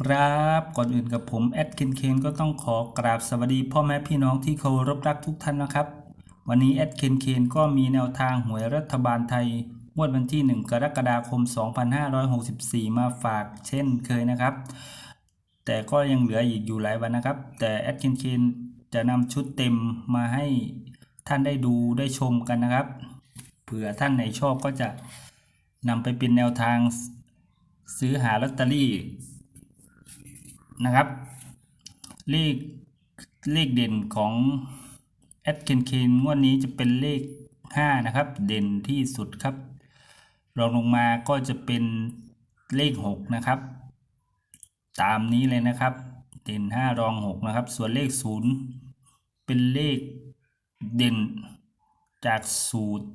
ครับก่อนอื่นกับผมแอดเคนเคนก็ต้องขอกราบสวัสดีพ่อแม่พี่น้องที่เคารพรักทุกท่านนะครับ วันนี้แอดเคนเคนก็มีแนวทางหวยรัฐบาลไทยงวดวันที่ 1 กรกฎาคม 2564 มาฝากเช่นเคยนะครับ แต่ก็ยังเหลืออีกอยู่หลายวันนะครับ แต่แอดเคนเคนจะนำชุดเต็มมาให้ท่านได้ดูได้ชมกันนะครับ เผื่อท่านไหนชอบก็จะนำไปเป็นแนวทางซื้อหาลอตเตอรี่ นะครับ เลขเลขเด่นของแอดเคนเคนงวดนี้จะเป็นเลข 5 นะครับ เด่นที่สุดครับรองลงมาก็จะเป็นเลข 6 นะครับ ตามนี้เลยนะครับ เด่น 5 รอง 6 นะครับ ส่วนเลข 0 เป็นเลขเด่นจากสูตร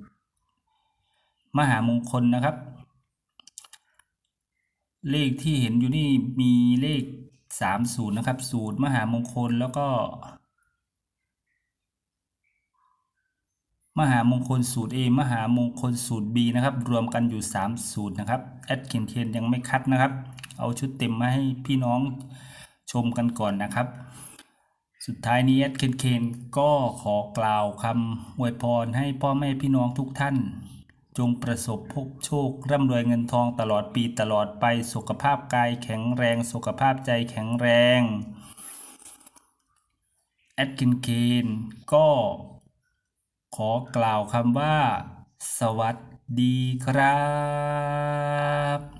มหามงคลนะครับ เลขที่เห็นอยู่นี่มีเลข 30นะครับ สูตรมหามงคลแล้วก็ มหามงคลสูตร A มหามงคลสูตร B นะครับ รวมกันอยู่ 3 สูตรนะครับแอดเคนเคนยังไม่คัดนะครับ เอาชุดเต็มมาให้พี่น้องชมกันก่อนนะครับ สุดท้ายนี้แอดเคนเคนก็ขอกล่าวคำอวยพรให้พ่อแม่พี่น้องทุกท่าน จงประสบพบโชค ร่ำรวยเงินทองตลอดปีตลอดไปสุขภาพกายแข็งแรงสุขภาพใจแข็งแรงแอดเคนเคนก็ขอกล่าวคำว่า สวัสดีครับ